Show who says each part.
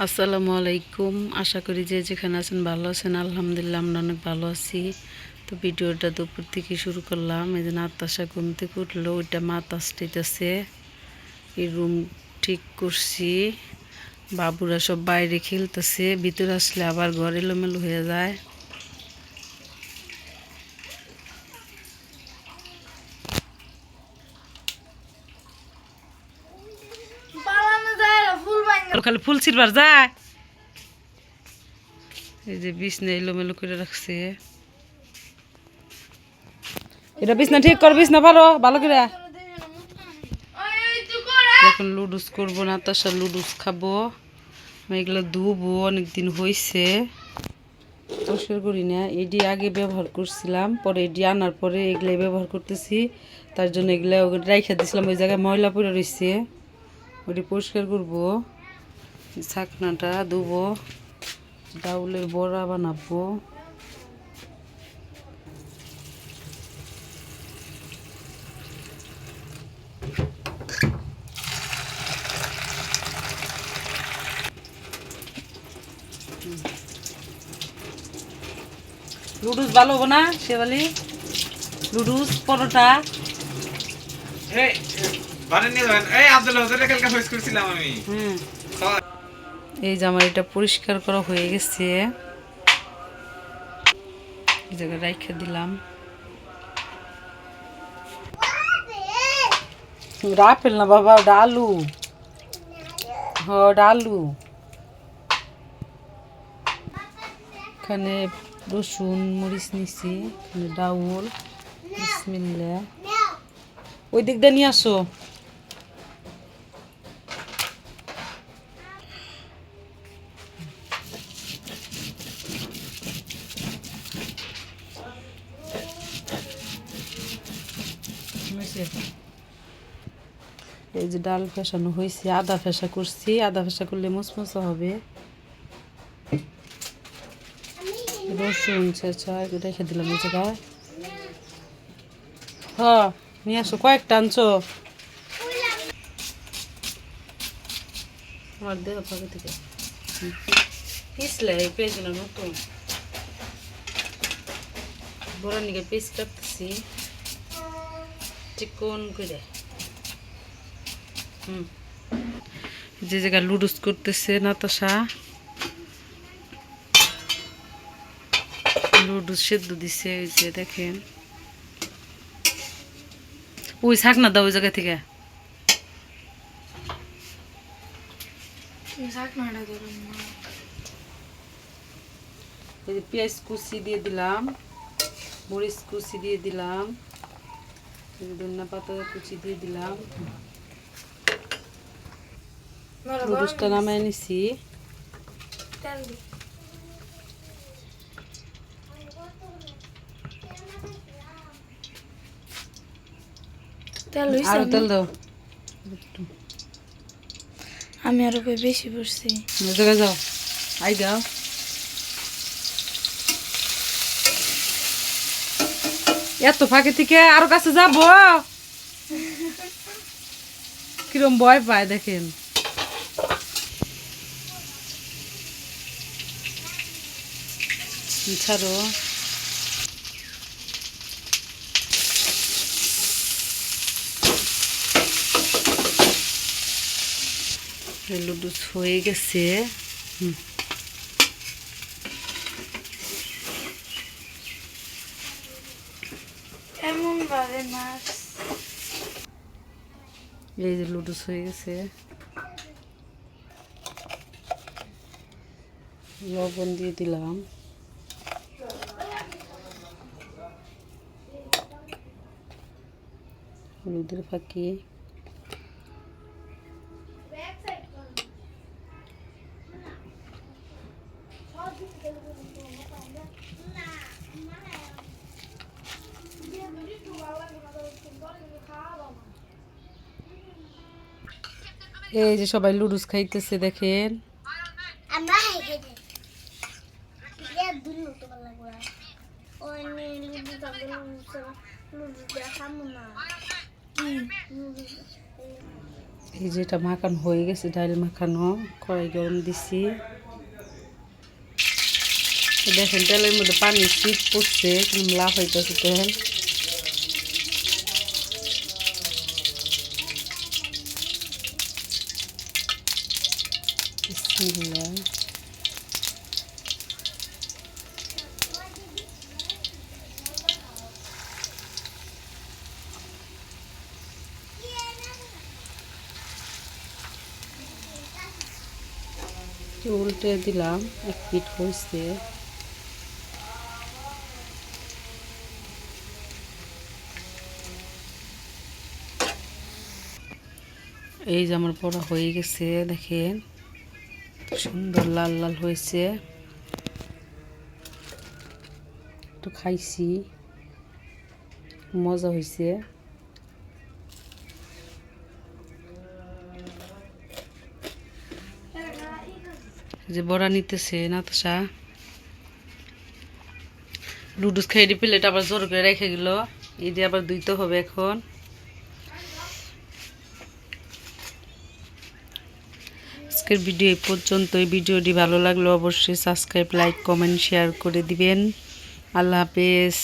Speaker 1: আসসালামু আলাইকুম। আশা করি যে যেখানে আছেন ভালো আছেন। আলহামদুলিল্লাহ আমরা অনেক ভালো আছি। তো ভিডিওটা দুপুর থেকে শুরু করলাম। এই যে নাতাশা ঘুম থেকে উঠল, ওইটা মাথা আছে এই রুম ঠিক করছি। বাবুরা সব বাইরে খেলতেছে। ভিতরে আসলে আবার ঘর এলোমেলো হয়ে যায়
Speaker 2: পালানো যায় না, ফুল ভাঙা
Speaker 1: খালি ফুল ছিড়বার যায়। এই যে বিছনা এলোমেলো করে রাখছে। এটা বিছনা ঠিক কর, বিছনা পারো ভালো করে। এখন লুডুস করব না তার লুডুস খাব। এগুলো ধুবো, অনেকদিন হয়েছে পরিষ্কার করি না, এডি আগে ব্যবহার করছিলাম, পরে এডি আনার পরে এগুলাই ব্যবহার করতেছি। তার জন্য এগুলো রাইখা দিছিলাম, ওই জায়গায় ময়লা পড়ে রয়েছে ওটি পরিষ্কার করব। ছাকনাটা ধুবো ডাউলের বড়া বানাবো লুডুস ভালো হব না শেওয়ালি লুডুস পরোটা
Speaker 3: এই, বাড়ি নিয়ে যাবেন। এই কালকে করছিলাম আমি।
Speaker 1: হুম এই যে এটা পরিষ্কার করা হয়ে গেছে। এই জায়গায় রাইখা দিলাম। আপেল না বাবা, ওটা আলু। হ ওটা আলু। এখানে রসুন, মরিচ নিছি ডাউল বিসমিল্লা ওই দিক দিয়ে নিয়ে আসো। এই যে ডাল ফেসানো হয়েছে, আদা ফেসা করছি, আদা ফেসা করলে মুসমুসা হবে। রসুন ছেঁচা রেখে দিলাম এই জায়গায়। হ, নিয়ে আসো, কয়েকটা আনছো। আমার দেহ ফাঁকে থেকে। পিছলে এই নতুন। বড় নিকে পিস কাটতেছি। চিকন করে। হুম। যে জায়গায় লুডুস করতেছে নাতাশা। লুডুস সেদ্ধ দিছে ওই যে দেখেন। ওই শাক না দাও ওই জায়গা থেকে।
Speaker 2: না।
Speaker 1: পেঁয়াজ কুচি দিয়ে দিলাম মরিচ কুচি দিয়ে দিলাম। ধনিয়া পাতা কুচি দিয়ে দিলাম।
Speaker 2: ধরো,
Speaker 1: লুডুসটা নামাই নিছি।
Speaker 2: আরও তেল আমি-
Speaker 1: দাও।
Speaker 2: আমি আরও বেশি পড়ছি।
Speaker 1: যাও। আই যাও এত ফাঁকে থেকে আরও কাছে যাব। কিরম ভয় পায় দেখেন। ছাড়ো। লুডুস হয়ে গেছে। হুম। এই যে লুডুস হয়ে গেছে। লবণ দিয়ে দিলাম। হলুদের ফাঁকি। এই যে সবাই লুডুস খাইতেছে দেখেন। এই যেটা মাখানো হয়ে গেছে ডাল মাখানো কড়াই গরম দিছি। দেখেন তেলের মধ্যে পানি শীত পড়ছে লাভ হইতেছে তেল। উল্টে দিলাম এক পিঠ হয়েছে এই যে আমার পড়া হয়ে গেছে দেখেন। সুন্দর লাল লাল হয়েছে। একটু খাইছি। মজা হয়েছে যে বড়া নিতেছে, নাতাশা। লুডুস খাইয়ে প্লেট আবার জোর করে রেখে গেল দিয়ে আবার ধুইতে হবে এখন। আজকের ভিডিও এই পর্যন্ত এই ভিডিওটি ভালো লাগলে অবশ্যই সাবস্ক্রাইব লাইক কমেন্ট শেয়ার করে দিবেন। আল্লাহ হাফেজ।